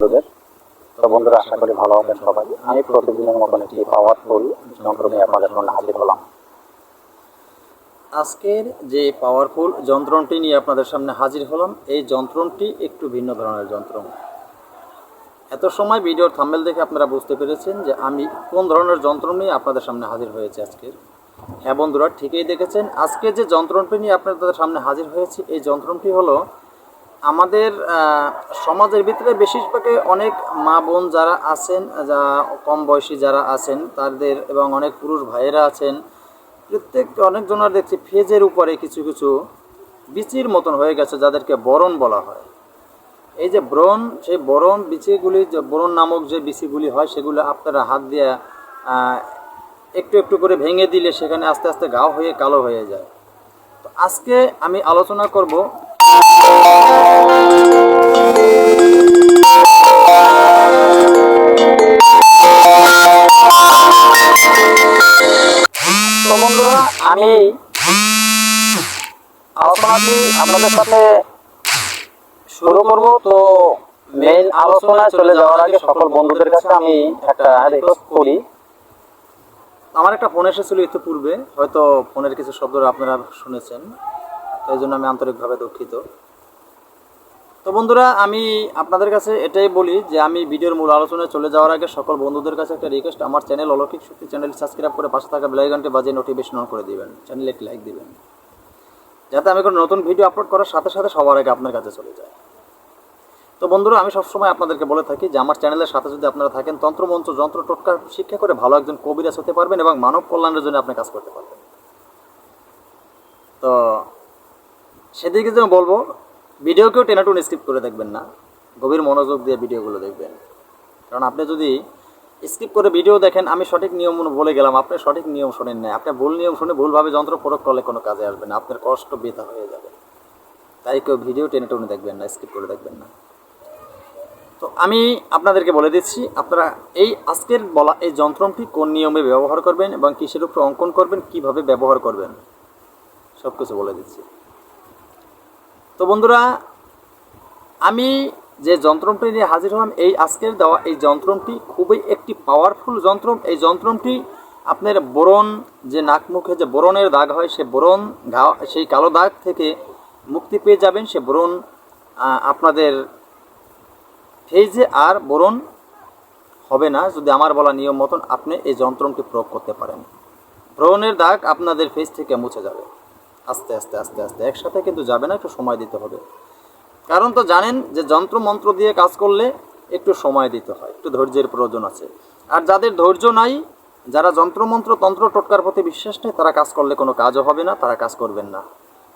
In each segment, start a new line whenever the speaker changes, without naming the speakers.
তো বন্ধুরা, আশা করি ভালো আছেন সবাই। আমি প্রতিদিনের মতন একটি পাওয়ারফুল আপনাদের হাজির হলাম।
আজকের যে পাওয়ারফুল নিয়ে আপনাদের সামনে হাজির হলাম, এই একটু ভিন্ন ধরনের যন্ত্র। এত সময় ভিডিওর থাম্বেল দেখে আপনারা বুঝতে পেরেছেন যে আমি কোন ধরনের যন্ত্র নিয়ে আপনাদের সামনে হাজির হয়েছে আজকের। হ্যাঁ বন্ধুরা, ঠিকই দেখেছেন। আজকে যে যন্ত্রটি নিয়ে আপনাদের সামনে হাজির হয়েছে, এই যন্ত্রটি হলো আমাদের সমাজের ভিতরে বেশিরভাগে অনেক মা বোন যারা আছেন, যা কম বয়সী যারা আছেন, তাদের এবং অনেক পুরুষ ভাইয়েরা আছেন, প্রত্যেক অনেকজনের দেখছি ফেজের উপরে কিছু কিছু বিচির মতন হয়ে গেছে, যাদেরকে বরণ বলা হয়। এই যে ব্রণ, সেই বরণ বিচিগুলি, যে বরণ নামক যে বিচিগুলি হয়, সেগুলো আপনারা হাত দিয়ে একটু একটু করে ভেঙে দিলে সেখানে আস্তে আস্তে গাও হয়ে, কালো হয়ে যায়। তো আজকে আমি আলোচনা করব
আমি আলোচনাটি আপনাদের সাথে শুরু করব। তো মেইন আলোচনায় চলে যাওয়ার আগে সকল বন্ধুদের কাছে আমি একটা রিকোয়েস্ট করি।
আমার একটা ফোন এসেছিল ইতিপূর্বে, হয়তো ফোনের কিছু শব্দ আপনারা শুনেছেন তাই জন্য আমি আন্তরিকভাবে দুঃখিত। তো বন্ধুরা, আমি আপনাদের কাছে এটাই বলি যে আমি ভিডিওর মূল আলোচনায় চলে যাওয়ার আগে সকল বন্ধুদের কাছে একটা রিকোয়েস্ট আমার চ্যানেল অলৌকিক শক্তি চ্যানেল সাবস্ক্রাইব করে পাশে থাকা বেলাইকনটি বাজিয়ে নোটিফিকেশন অন করে দিবেন। চ্যানেলে একটি লাইক দিবেন। যাতে আমি কোনো নতুন ভিডিও আপলোড করার সাথে সাথে সবার আগে আপনার কাছে চলে যায়। তো বন্ধুরা, আমি সবসময় আপনাদেরকে বলে থাকি যে আমার চ্যানেলের সাথে যদি আপনারা থাকেন, তন্ত্রমন্ত্র, যন্ত্র, টোটকা শিক্ষা করে ভালো একজন কবিরাজ হতে পারবেন এবং মানব কল্যাণের জন্য আপনি কাজ করতে পারবেন। তো সেদিকে যে বলব ভিডিওকেও টেনে টুন স্কিপ করে দেখবেন না। গভীর মনোযোগ দিয়ে ভিডিওগুলো দেখবেন। কারণ আপনি যদি স্কিপ করে ভিডিও দেখেন, আমি সঠিক নিয়ম বলে গেলাম, আপনি সঠিক নিয়ম শোনেন না আপনি ভুল নিয়ম শুনে ভুলভাবে যন্ত্র প্রয়োগ করলে কোনো কাজে আসবে না, আপনার কষ্ট বৃথা হয়ে যাবে। তাই কেউ ভিডিও টেনে টুনে দেখবেন না স্কিপ করে দেখবেন না। তো আমি আপনাদেরকে বলে দিচ্ছি, আপনারা এই আজকের বলা এই যন্ত্রটি কোন নিয়মে ব্যবহার করবেন এবং কিসের উপর অঙ্কন করবেন, কীভাবে ব্যবহার করবেন সব কিছু বলে দিচ্ছি। তো বন্ধুরা আমি যে যন্ত্রটি নিয়ে হাজির হলাম এই আজকের দেওয়া এই যন্ত্রটি খুবই একটি পাওয়ারফুল যন্ত্র এই যন্ত্রটি আপনার বোরন যে নাক মুখে যে বোরনের দাগ হয় সে বোরন ঘা সেই কালো দাগ থেকে মুক্তি পেয়ে যাবেন। সে আহ, আপনাদের ফেজে আর বোরন হবে না যদি আমার বলা নিয়ম মতন আপনি এই যন্ত্রটি প্রয়োগ করতে পারেন। ব্রণের দাগ আপনাদের ফেস থেকে মুছে যাবে। আস্তে আস্তে আস্তে আস্তে। একসাথে কিন্তু যাবে না, একটু সময় দিতে হবে। কারণ তো জানেন যে যন্ত্র মন্ত্র দিয়ে কাজ করলে একটু সময় দিতে হয়, একটু ধৈর্যের প্রয়োজন আছে। আর যাদের ধৈর্য নাই, যারা যন্ত্রমন্ত্র, তন্ত্র টোটকার প্রতি বিশ্বাস নেই, তারা কাজ করলে কোনো কাজও হবে না, তারা কাজ করবেন না।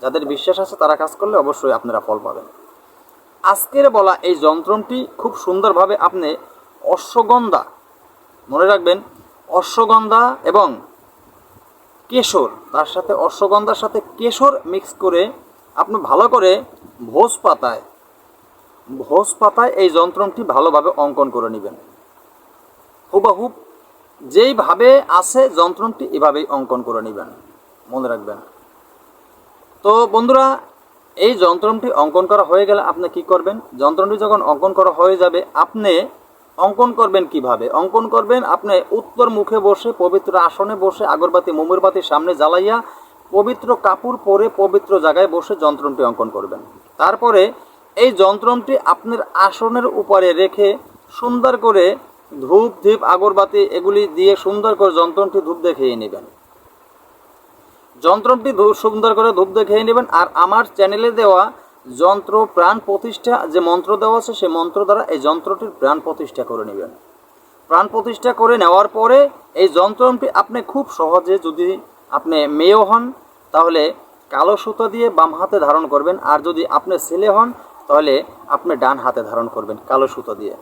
যাদের বিশ্বাস আছে, তারা কাজ করলে অবশ্যই আপনারা ফল পাবেন। আজকের বলা এই যন্ত্রটি খুব সুন্দরভাবে আপনি অশ্বগন্ধা, মনে রাখবেন, অশ্বগন্ধা এবং কেশর, তার সাথে অশ্বগন্ধার সাথে কেশর মিক্স করে আপনি ভালো করে ভোজ পাতায় ভোজ পাতায় এই যন্ত্রটি ভালোভাবে অঙ্কন করে নেবেন। হুবাহুব যেইভাবে আছে যন্ত্রটি এভাবেই অঙ্কন করে নেবেন। মনে রাখবেন। তো বন্ধুরা, এই যন্ত্রটি অঙ্কন করা হয়ে গেলে আপনি কি করবেন? যন্ত্রটি যখন অঙ্কন করা হয়ে যাবে, আপনি অঙ্কন করবেন কীভাবে? অঙ্কন করবেন আপনি উত্তর মুখে বসে, পবিত্র আসনে বসে, আগরবাতি মোমরবাতির সামনে জ্বালাইয়া পবিত্র কাপড় পরে পবিত্র জায়গায় বসে যন্ত্রটি অঙ্কন করবেন। তারপরে এই যন্ত্রটি আপনার আসনের উপরে রেখে সুন্দর করে ধূপ, ধীপ, আগরবাতি এগুলি দিয়ে সুন্দর করে যন্ত্রটি ধূপ দেখিয়ে নেবেন। যন্ত্রটি সুন্দর করে ধূপ দেখিয়ে নেবেন। আর আমার চ্যানেলে দেওয়া যন্ত্র প্রাণ প্রতিষ্ঠা, যে মন্ত্র দেওয়া আছে, সেই মন্ত্র দ্বারা এই যন্ত্রটির প্রাণ প্রতিষ্ঠা করে নেবেন। প্রাণ প্রতিষ্ঠা করে নেওয়ার পরে এই যন্ত্রটি আপনি খুব সহজে যদি আপনি মেয়েও হন, তাহলে কালো সুতো দিয়ে বাম হাতে ধারণ করবেন, আর যদি আপনি ছেলে হন, তাহলে আপনি ডান হাতে ধারণ করবেন কালো সুতো দিয়ে।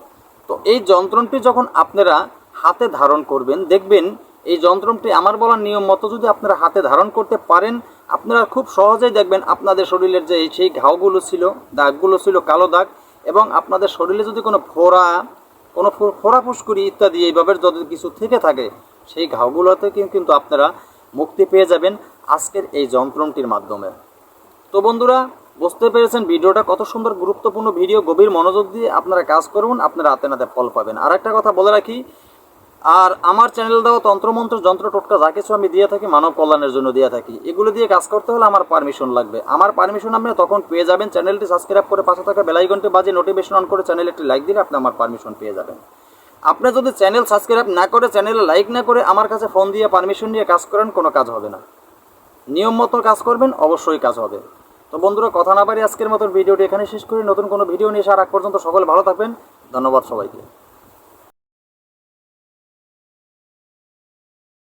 তো এই যন্ত্রটি যখন আপনারা হাতে ধারণ করবেন, দেখবেন এই যন্ত্রটি আমার বলার নিয়ম মতো যদি আপনারা হাতে ধারণ করতে পারেন আপনারা খুব সহজেই দেখবেন আপনাদের শরীরের যে সেই ঘাওগুলো ছিল, দাগগুলো ছিল কালো দাগ, এবং আপনাদের শরীরে যদি কোনো ফোড়া কোনো ফোড়া ফুসকুড়ি ইত্যাদি এইভাবে যদি কিছু থেকে থাকে, সেই ঘাওগুলোতে কিন্তু আপনারা মুক্তি পেয়ে যাবেন আজকের এই যন্ত্রণটির মাধ্যমে। তো বন্ধুরা, বুঝতে পেরেছেন ভিডিওটা কত সুন্দর গুরুত্বপূর্ণ ভিডিও, গভীর মনোযোগ দিয়ে আপনারা কাজ করুন, আপনারা হাতে নাতে ফল পাবেন। আর একটা কথা বলে রাখি আর আমার চ্যানেল দেওয়া তন্ত্রমন্ত্র, যন্ত্র, টোটকা, যা কিছু আমি দিয়ে থাকি মানব কল্যাণের জন্য দিয়ে থাকি, এগুলো দিয়ে কাজ করতে হলে আমার পারমিশন লাগবে। আমার পারমিশন আপনি তখন পেয়ে যাবেন চ্যানেলটি সাবস্ক্রাইব করে পাশে থাকা বেলাইকনটি বাজে নোটিফিকেশন অন করে চ্যানেলে একটি লাইক দিলে আপনি আমার পারমিশন পেয়ে যাবেন। আপনি যদি চ্যানেল সাবস্ক্রাইব না করে চ্যানেলে লাইক না করে আমার কাছে ফোন দিয়ে পারমিশন নিয়ে কাজ করেন, কোনো কাজ হবে না। নিয়ম মতো কাজ করবেন, অবশ্যই কাজ হবে। তো বন্ধুরা, কথা না পারি আজকের মতন ভিডিওটি এখানে শেষ করি। নতুন কোনো ভিডিও নিয়ে আসার আগ পর্যন্ত সকলে ভালো থাকবেন। ধন্যবাদ সবাইকে।